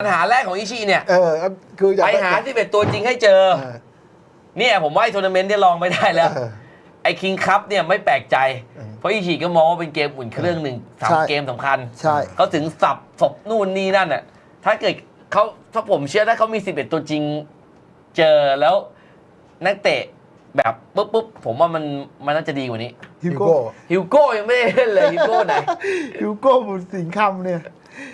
ปัญหาแรกของอิชิเนี่ย เออคืออยากไปหาที่เป็นตัวจริงให้เจอ เออ เนี่ยผมว่าไอ้ทัวร์นาเมนต์เนี่ยลองไม่ได้แล้ว เออไอ้คิงคัพเนี่ยไม่แปลกใจ เออเพราะอิชิก็มองว่าเป็นเกมอุ่นเครื่องหนึ่งสามใช่เกมสำคัญใช่ เขาถึงสับศพนู่นนี่นั่นอะถ้าเกิดเขาถ้าผมเชื่อถ้าเขามี11ตัวจริงเจอแล้วนักเตะแบบปุ๊บปุ๊บผมว่ามันมันน่าจะดีกว่านี้ ฮิวฮิวโก้โก้ ฮิวโก้ยังไม่ได้เล่นเลยฮิวโก้ไหนฮิวโก้บุญสิงห์คำเนี่ย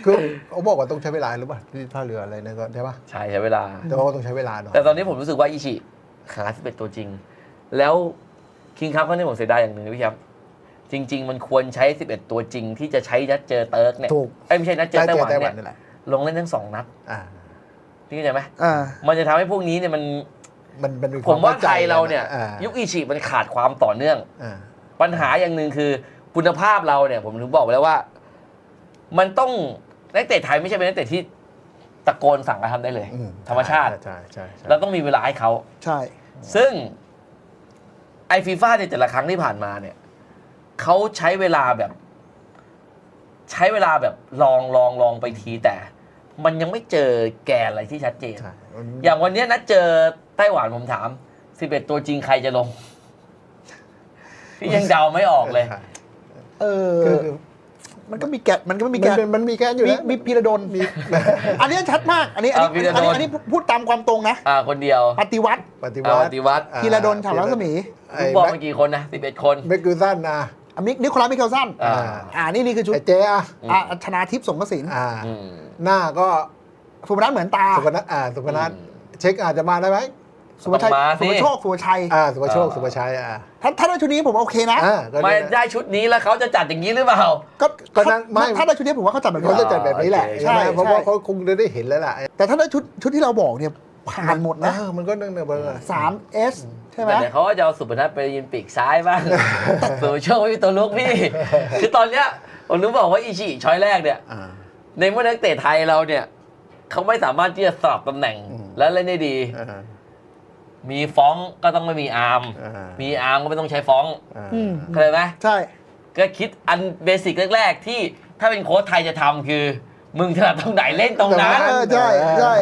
คือเขาบอกว่าต้องใช้เวลาหรือเปล่าที่ท่าเรืออะไรนั่นก็ใช่ปะใช่ใช้เวลา แต่ว่าต้องใช้เวลาหน่อยแต่ตอนนี้ผมรู้สึกว่าอิชิขา11ตัวจริง แล้วคิงคัพเขาเนี่ยผมเสียดายอย่างหนึ่งนะพี่ครับจริง ๆ มันควรใช้ 11 ตัวจริง ที่จะใช้นัดเจอเติร์กเนี่ยถูกเอ้ยไม่ใช่นัดเจอใช่ไต้หวันไต้หวันเนี่ยนี่แหละลงเล่นทั้งสองนัดอ่าพี่เข้าใจไหมอ่ามันจะทำให้พวกนี้เนี่ยมันมันมันมีคผวามมว่าเข้ใจไทยเราเนี่ยอ่ายุคอิชิมันขาดความต่อเนื่องอ่า ปัญหาอย่างหนึ่งคือคุณภาพเราเนี่ย ผมถึงบอกไปแล้วว่า มันต้องนักเตะไทยไม่ใช่เป็นนักเตะที่ตะโกนสั่งการทำได้เลย อืธรรมชาติ ใช่ใช่ใช่เราต้องมีเวลาให้เขา ใช่ ซึ่งไอฟีฟ่าในแต่ละครั้งที่ผ่านมาเนี่ยเขาใช้เวลาแบบ ใช้เวลาแบบลองลองลองไปทีแต่ มันยังไม่เจอแกนอะไรที่ชัดเจน ใช่มันอย่างวันเนี้ยนัดเจอไต้หวันผมถาม 11 ตัวจริงใครจะลง พี่ยังเดาไม่ออกเลยใช่เออคือคือมันก็มีแกะมันก็ไม่มีมันแกะเป็นมันมีแค่อยู่มีนะมีพีระดนมี อันนี้ชัดมาก อันนี้อันนี้อ่าพีระดอันลนี้อันนี้พูดตามความตรงนะ อ่าคนเดียวปฏิวัติปฏิอ่าวัปติฏิวัติอ่าพีระดนถามรัศมีไอ้ลูกบอลแม็กมากี่คนนะ11คน แม็กกิลสันนะอามิกนิโคลัสมิเคลสันอ่า อ่านี่นี่คือชุดไอ้เจ๊อะอ่าชนาทิพย์สงกสินอ่า อืม หน้าก็สุพนัทเหมือนตา สุพนัทอ่าสุพนัทอืม เช็คอาจจะมาได้ไหม สุภชัยต้องมาสิ สุภโชคสุภชัยอ่าสุภโชคอ่าสุภชัยอ่าถ้าถ้าได้ชุดนี้ผมโอเคนะ อ่าก็ไม่เนี่ย ได้ชุดนี้แล้วเขาจะจัดอย่างนี้หรือเปล่า ก็ก็นั่นไม่ ถ้าได้ชุดนี้ผมว่าเขาจัดแบบนี้ เขาจะจัดแบบนี้แหละโอเคใช่ไหมใช่เพราะว่าใช่เขาคงจะได้เห็นแล้วล่ะแต่ถ้าได้ชุดชุดที่เราบอกเนี่ยผ่านหมดนะ เออมันก็เนื่องเนื่องเบอร์สามเอสใช่ไหม แต่เดี๋ยวเขาก็จะเอาสุพนัทไปยืนปีกซ้ายบ้าง สุโชคไม่มีตัวลุกพี่ คือตอนเนี้ยผมนึกบอกว่าอิชิช้อยแรกเนี่ย อ่า ในเมื่อนักเตะไทยเราเนี่ยเขาไม่สามารถที่จะสลับตำแหน่ง อืม และเล่นได้ดี อ่า มีฟ้องก็ต้องไม่มีอาร์มอ่ามีอาร์มก็ไม่ต้องใช้ฟ้องอ่าอืม เข้าใจไหมใช่ ก็คิดอันเบสิกแรก ๆ ที่ถ้าเป็นโค้ชไทยจะทำคือ มึงถนัดตรงไหนเล่นตรงนั้น เออใช่ใช่